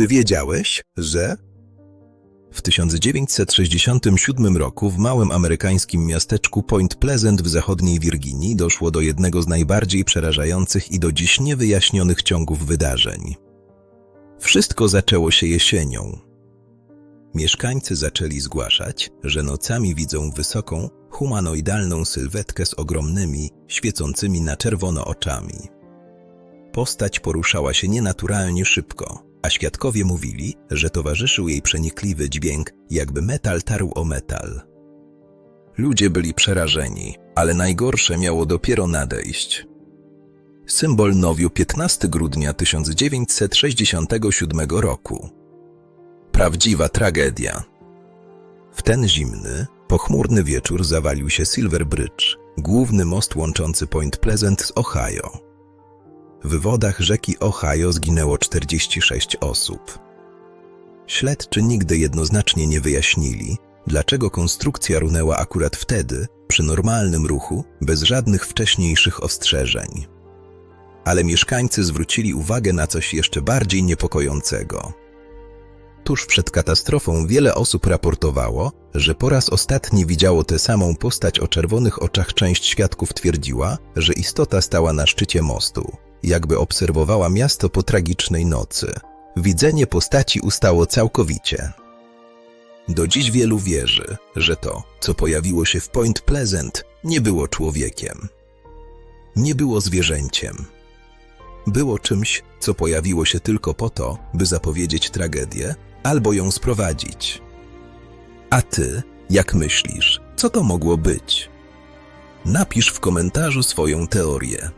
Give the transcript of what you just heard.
Czy wiedziałeś, że w 1967 roku w małym amerykańskim miasteczku Point Pleasant w zachodniej Wirginii doszło do jednego z najbardziej przerażających i do dziś niewyjaśnionych ciągów wydarzeń. Wszystko zaczęło się jesienią. Mieszkańcy zaczęli zgłaszać, że nocami widzą wysoką, humanoidalną sylwetkę z ogromnymi, świecącymi na czerwono oczami. Postać poruszała się nienaturalnie szybko, a świadkowie mówili, że towarzyszył jej przenikliwy dźwięk, jakby metal tarł o metal. Ludzie byli przerażeni, ale najgorsze miało dopiero nadejść. Symbol Nowiu 15 grudnia 1967 roku. Prawdziwa tragedia. W ten zimny, pochmurny wieczór zawalił się Silver Bridge, główny most łączący Point Pleasant z Ohio. W wodach rzeki Ohio zginęło 46 osób. Śledczy nigdy jednoznacznie nie wyjaśnili, dlaczego konstrukcja runęła akurat wtedy, przy normalnym ruchu, bez żadnych wcześniejszych ostrzeżeń. Ale mieszkańcy zwrócili uwagę na coś jeszcze bardziej niepokojącego. Tuż przed katastrofą wiele osób raportowało, że po raz ostatni widziało tę samą postać o czerwonych oczach. Część świadków twierdziła, że istota stała na szczycie mostu, jakby obserwowała miasto po tragicznej nocy. Widzenie postaci ustało całkowicie. Do dziś wielu wierzy, że to, co pojawiło się w Point Pleasant, nie było człowiekiem. Nie było zwierzęciem. Było czymś, co pojawiło się tylko po to, by zapowiedzieć tragedię albo ją sprowadzić. A ty, jak myślisz, co to mogło być? Napisz w komentarzu swoją teorię.